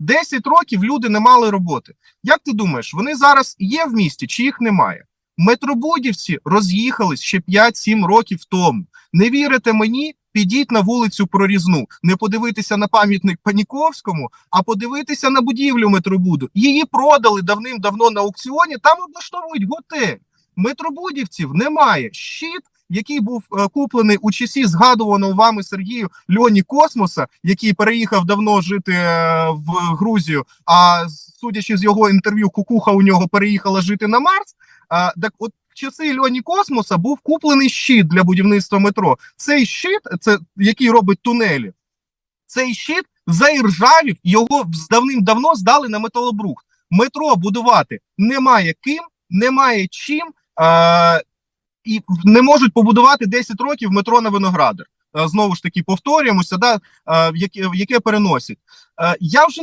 10 років люди не мали роботи. Як ти думаєш, вони зараз є в місті чи їх немає? Метробудівці роз'їхались ще 5-7 років тому. Не вірите мені? Підіть на вулицю Прорізну, не подивитися на пам'ятник Паніковському, а подивитися на будівлю метробуду. Її продали давним-давно на аукціоні. Там облаштовують готель. Метробудівців немає. Щит, який був е, куплений у часі згадуваного вами Сергію Льоні Космоса, який переїхав давно жити е, в Грузію. А судячи з його інтерв'ю, кукуха у нього переїхала жити на Марс. Так от в часи Льоні Космоса був куплений щит для будівництва метро. Цей щит, це який робить тунелі, цей щит заіржавів, його давним-давно здали на металобрухт. Метро будувати немає ким, немає чим, і не можуть побудувати 10 років метро на Виноградар. Е, Знову ж таки, повторюємося, да, е, яке, яке переносять. Е, Я вже не